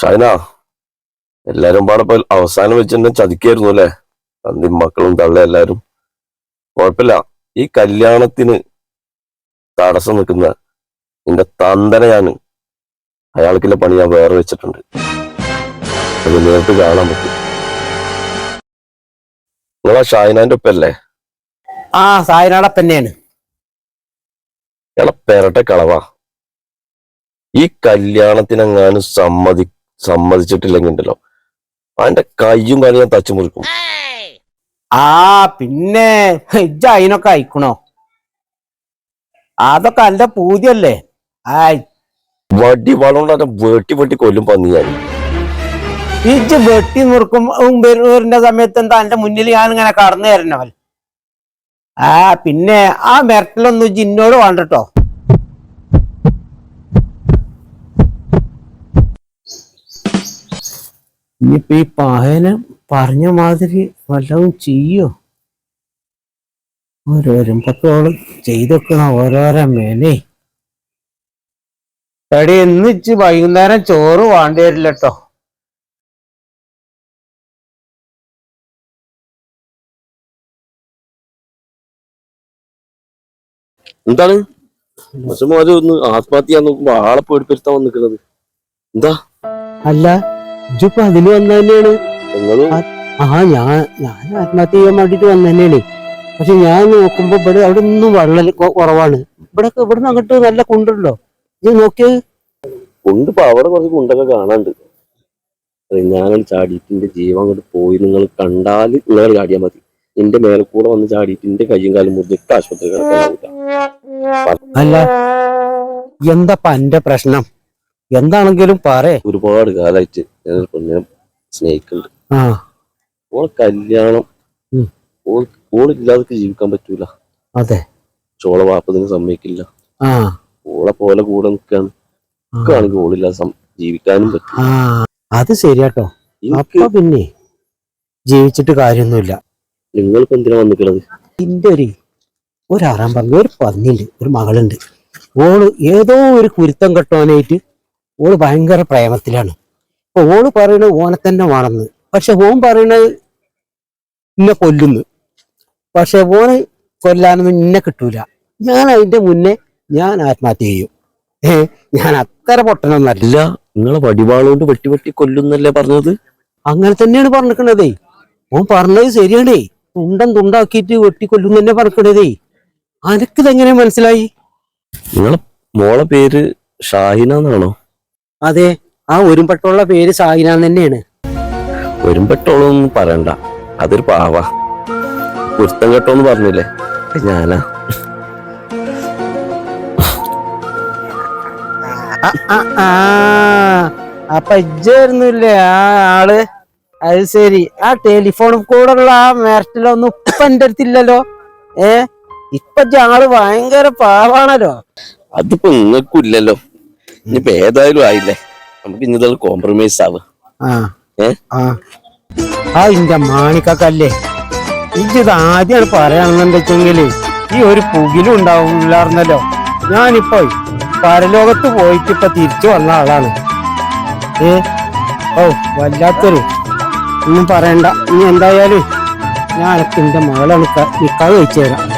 ഷൈന എല്ലാരും പാടെ ഇപ്പൊ അവസാനം വെച്ച് എന്നെ ചതിക്കായിരുന്നു അല്ലെ? തന്തി മക്കളും തള്ള എല്ലാരും. കുഴപ്പമില്ല. ഈ കല്യാണത്തിന് തടസ്സം നിൽക്കുന്ന നിന്റെ തന്തനെ ഞാൻ അയാൾക്കില്ല പണി ഞാൻ വേറെ വെച്ചിട്ടുണ്ട്. അത് നേരിട്ട് കാണാൻ പറ്റും. നിങ്ങളാ ഷാഹിനാന്റെ ഒപ്പല്ലേ? ആ സായനാടപ്പന്നെയാണ് ഇയാളെ പെരട്ടെ കളവാ. ഈ കല്യാണത്തിനെങ്ങാനും സമ്മതി സമ്മതിച്ചിട്ടില്ലെങ്കിൽ ഉണ്ടല്ലോ അവന്റെ കയ്യും കാലും ഞാൻ തച്ചു മുറിക്കും. ആ പിന്നെ ഇജ്ജ അതിനൊക്കെ അയക്കണോ? അതൊക്കെ അല്ല പൂതിയല്ലേ? ആയ്. വടി വളോണ്ട് വെട്ടി വെട്ടി കൊല്ലും പന്നി ഞാൻ ഇജ്ജ് വെട്ടി മുറുക്കും വരുന്ന സമയത്ത് എന്താ എന്റെ മുന്നിൽ ഞാൻ ഇങ്ങനെ കടന്നു തരണവൻ ആ പിന്നെ ആ മെരട്ടിലൊന്നും ഇജ്ജ് ഇന്നോട് വേണ്ടട്ടോ ഇനിയിപ്പൊ ഈ പായന് പറഞ്ഞ മാതിരി വല്ലതും ചെയ്യോ? ഓരോരുമ്പത്തോളം ചെയ്തൊക്കണ ഓരോരോ മേനെ എടി എന്നിച്ച് വൈകുന്നേരം ചോറ് വേണ്ടി വരില്ല കേട്ടോ എന്താണ്? ഒന്ന് ആത്മഹത്യ നോക്കുമ്പോ ആളെ പേടിപ്പെടുത്താൻ വന്നിക്കുന്നത് എന്താ? അല്ല ഇജ്ജിപ്പോ അതിന് വന്ന തന്നെയാണ് ആ ഞാൻ ഞാൻ ആത്മഹത്യ ചെയ്യാൻ വേണ്ടിട്ട് വന്ന തന്നെയാണ് പക്ഷെ ഞാൻ നോക്കുമ്പോ ഇവിടെ അവിടെ ഒന്നും വെള്ളം കുറവാണ്. ഇവിടെ ഇവിടുന്ന് അങ്ങോട്ട് നല്ല കുണ്ടുണ്ടോ ഇത് നോക്കിയത് കുണ്ട് അവിടെ കുറച്ച് കുണ്ടൊക്കെ കാണാണ്ട് അതെ ചാടിയിട്ടിന്റെ ജീവൻ അങ്ങോട്ട് പോയി. നിങ്ങൾ കണ്ടാൽ നിങ്ങൾ ചാടിയാൽ മതി. എന്റെ മേലെ കൂടെ വന്ന് ചാടിയിട്ട് എന്റെ കയ്യും കാലും മുറിഞ്ഞിട്ട് ആശുപത്രി കിടക്കാൻ അല്ല എന്താപ്പാ എന്റെ പ്രശ്നം? എന്താണെങ്കിലും പറയേ ഒരുപാട് കാലായിട്ട് ഞാനൊരു പെണ്ണിനെ സ്നേഹിക്കുന്നുണ്ട് ആ. ഓളെ കല്യാണം ഉം. ഓൾ ഓളില്ലാതെ ജീവിക്കാൻ പറ്റൂല. അതെ. ചോള വാപ്പതിന് സമ്മതിക്കില്ല. ആ. ഓളെ പോലെ കൂടെ നിൽക്കാണ് ആ. ആണെങ്കിൽ ഓളില്ലാതെ സം- ജീവിക്കാനും പറ്റും ആ. അത് ശരിയാട്ടോ. എനിക്ക് അപ്പൊ പിന്നെ ജീവിച്ചിട്ട് കാര്യമൊന്നുമില്ല. നിങ്ങൾക്ക് എന്തിനാ വന്നിട്ടുള്ളത് എന്റെ ഒരു ഒരു ആറാം പറഞ്ഞു ഒരു പന്നിണ്ട് ഒരു മകളുണ്ട്. ഓൾ ഏതോ ഒരു കുരുത്തം കെട്ടോനായിട്ട് ഓൾ ഭയങ്കര പ്രേമത്തിലാണ്. അപ്പൊ ഓൾ പറയണത് ഓനെ തന്നെ വേണമെന്ന് പക്ഷെ ഓൻ പറയണത് ഇന്നെ കൊല്ലുന്നു. പക്ഷെ ഓന് കൊല്ലാനൊന്നും ഇന്നെ കിട്ടൂല. ഞാൻ അതിന്റെ മുന്നേ ഞാൻ ആത്മഹത്യ ചെയ്യും. ഏ ഞാൻ അത്ര പൊട്ടനൊന്നല്ല നിങ്ങളെ വടിവാളുകൊണ്ട് വെട്ടി വെട്ടി കൊല്ലുന്നല്ലേ പറഞ്ഞത്? അങ്ങനെ തന്നെയാണ് പറഞ്ഞേ ഓൻ പറഞ്ഞത് ശരിയാണേ. തുണ്ടം തുണ്ടാക്കിയിട്ട് വെട്ടിക്കൊല്ലും തന്നെ പറഞ്ഞിരിക്കണതേ. അനക്കിതെങ്ങനെ മനസ്സിലായി? നിങ്ങളെ മോളെ പേര് ഷാഹിന എന്നാണോ? അതെ ആ ഒരുമ്പട്ടുള്ള പേര് സാഹിന തന്നെയാണ്. ഒരുമ്പെട്ടോളൊന്നും പറയണ്ട. അതൊരു പാവ. പുരുത്തം കെട്ടോന്ന് പറഞ്ഞില്ലേ? ഞാനാ. അപ്പൊ ഇജ്ജായിരുന്നില്ലേ ആ. ആൾ? അത് ശരി. ആ ടെലിഫോൺ കൂടെ ഉള്ള ആ മേരറ്റിലൊന്നും ഇപ്പൊ എന്റെ അടുത്തില്ലല്ലോ. ഏ? ഇപ്പൊ ആൾ ഭയങ്കര പാവാണല്ലോ. അതിപ്പോ നിങ്ങൾക്കും ഇല്ലല്ലോ. ഇനിയിപ്പോ ഏതായാലും ആയില്ലേ? നമുക്ക് ഇനി കോംപ്രമൈസ് ആവുക ആ. ഇന്റെ മാണിക്കല്ലേ ഇത് ആദ്യമാണ് പറയാണെന്നുണ്ടെങ്കിൽ ഈ ഒരു പുകിലും ഉണ്ടാവില്ലായിരുന്നല്ലോ. ഞാനിപ്പോ പരലോകത്ത് പോയിട്ട് ഇപ്പൊ തിരിച്ചു വന്ന ആളാണ്. ഏ? ഓ വല്ലാത്തൊരു ഒന്നും പറയണ്ട. ഇനി എന്തായാലും ഞാൻ എന്റെ മകളെ നിക്കാ നിക്കാതെ വെച്ചു തരാം.